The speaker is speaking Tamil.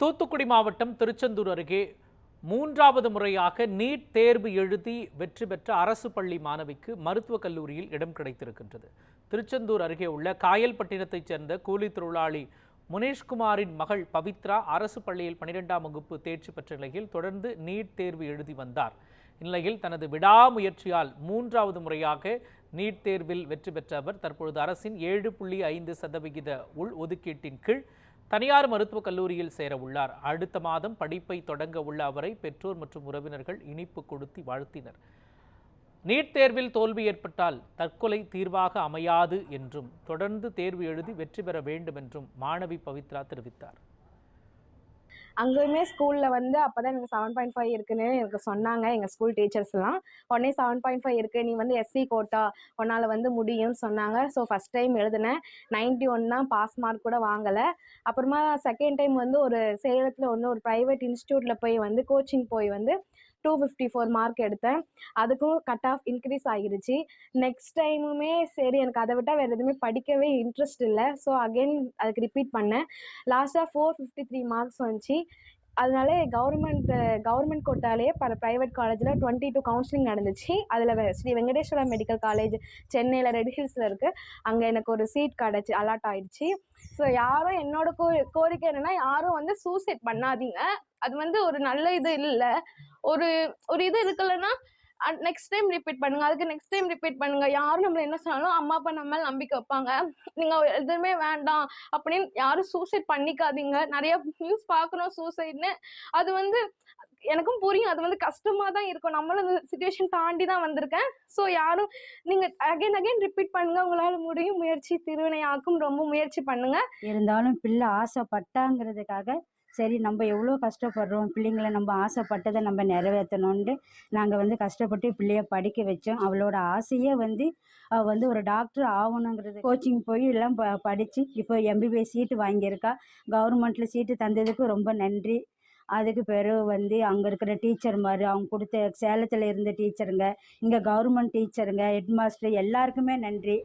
தூத்துக்குடி மாவட்டம் திருச்செந்தூர் அருகே மூன்றாவது முறையாக நீட் தேர்வு எழுதி வெற்றி பெற்ற அரசு பள்ளி மாணவிக்கு மருத்துவக் கல்லூரியில் இடம் கிடைத்திருக்கின்றது. திருச்செந்தூர் அருகே உள்ள காயல்பட்டினத்தைச் சேர்ந்த கூலி தொழிலாளி முனேஷ்குமாரின் மகள் பவித்ரா அரசு பள்ளியில் பனிரெண்டாம் வகுப்பு தேர்ச்சி பெற்ற நிலையில் தொடர்ந்து நீட் தேர்வு எழுதி வந்தார். இந்நிலையில் தனது விடாமுயற்சியால் மூன்றாவது முறையாக நீட் தேர்வில் வெற்றி பெற்ற அவர் தற்பொழுது அரசின் ஏழு புள்ளி ஐந்து சதவிகித உள் ஒதுக்கீட்டின் கீழ் தனியார் மருத்துவக் கல்லூரியில் சேர உள்ளார். அடுத்த மாதம் படிப்பை தொடங்க உள்ள அவரை பெற்றோர் மற்றும் உறவினர்கள் இனிப்பு கொடுத்து வாழ்த்தினர். நீட் தேர்வில் தோல்வி ஏற்பட்டால் தற்கொலை தீர்வாக அமையாது என்றும் தொடர்ந்து தேர்வு எழுதி வெற்றி பெற வேண்டும் என்றும் மாணவி பவித்ரா தெரிவித்தார். அங்கேயுமே ஸ்கூலில் வந்து அப்போ தான் எனக்கு செவன் பாயிண்ட் ஃபைவ் இருக்குன்னு எனக்கு சொன்னாங்க எங்கள் ஸ்கூல் டீச்சர்ஸ்லாம் உடனே செவன் பாயிண்ட் ஃபைவ் இருக்குது நீ வந்து எஸ்சி கோட்டா உன்னால் வந்து முடியும்னு சொன்னாங்க. ஸோ ஃபஸ்ட் டைம் எழுதினேன். நைன்ட்டி ஒன் தான் பாஸ் மார்க் கூட வாங்கலை. அப்புறமா செகண்ட் டைம் வந்து ஒரு சேலத்தில் ஒன்று ஒரு ப்ரைவேட் இன்ஸ்டியூட்டில் போய் வந்து கோச்சிங் போய் வந்து டூ ஃபிஃப்டி ஃபோர் மார்க் எடுத்தேன். அதுக்கும் கட் ஆஃப் இன்க்ரீஸ் ஆகிருச்சு நெக்ஸ்ட் டைமுமே சரி எனக்கு அதை விட்டால் வேறு எதுவுமே படிக்கவே இன்ட்ரெஸ்ட் இல்லை. ஸோ அகைன் அதுக்கு ரிப்பீட் பண்ணேன். லாஸ்ட்டாக ஃபோர் ஃபிஃப்டி த்ரீ மார்க்ஸ் வந்துச்சு. அதனால கவர்மெண்ட் கவர்மெண்ட் கோட்டாலேயே பல ப்ரைவேட் காலேஜில் டுவெண்ட்டி டூ கவுன்சிலிங் நடந்துச்சு. அதில் ஸ்ரீ வெங்கடேஸ்வரா மெடிக்கல் காலேஜ் சென்னையில் ரெட் ஹில்ஸில் இருக்குது அங்கே எனக்கு ஒரு சீட் கிடச்சி அலாட் ஆயிடுச்சு ஸோ யாரும் என்னோட கோ கோரிக்கை என்னென்னா யாரும் வந்து சூசைட் பண்ணாதீங்க. அது வந்து ஒரு நல்ல இது இல்லை. ஒரு ஒரு இது இருக்குல்லன்னா நெக்ஸ்ட் டைம் ரிப்பீட் பண்ணுங்க. அதுக்கு நெக்ஸ்ட் டைம் ரிப்பீட் பண்ணுங்க. யாரும் நம்மள என்ன சொன்னாலும் அம்மா அப்பா நம்ம நம்பிக்கை வைப்பாங்க. நீங்க எதுவுமே வேண்டாம் அப்படின்னு யாரும் சூசைட் பண்ணிக்காதீங்க. நிறைய நியூஸ் பார்க்குறோம் சூசைட்னு அது வந்து எனக்கும் புரியும். அது வந்து கஷ்டமா தான் இருக்கும். நம்மளும் அந்த சுச்சுவேஷன் தாண்டி தான் வந்திருக்கேன். ஸோ யாரும் நீங்க அகைன் அகைன் ரிப்பீட் பண்ணுங்க. உங்களால முடியும். முயற்சி திருவினையாக்கும். ரொம்ப முயற்சி பண்ணுங்க. இருந்தாலும் பிள்ளை ஆசைப்பட்டாங்கிறதுக்காக சரி நம்ம எவ்வளோ கஷ்டப்படுறோம் பிள்ளைங்களை நம்ம ஆசைப்பட்டதை நம்ம நிறைவேற்றணுன்ட்டு நாங்கள் வந்து கஷ்டப்பட்டு பிள்ளைய படிக்க வச்சோம். அவளோட ஆசையே வந்து அவள் வந்து ஒரு டாக்டர் ஆகணுங்கிறது. கோச்சிங் போய் எல்லாம் ப படித்து இப்போ எம்பிபிஎஸ் சீட்டு வாங்கியிருக்கா. கவர்மெண்ட்டில் சீட்டு தந்ததுக்கு ரொம்ப நன்றி. அதுக்கு பிறகு வந்து அங்கே இருக்கிற டீச்சர் மாதிரி அவங்க கொடுத்த சேலத்தில் இருந்த டீச்சருங்க இங்கே கவர்மெண்ட் டீச்சருங்க ஹெட்மாஸ்டர் எல்லாருக்குமே நன்றி.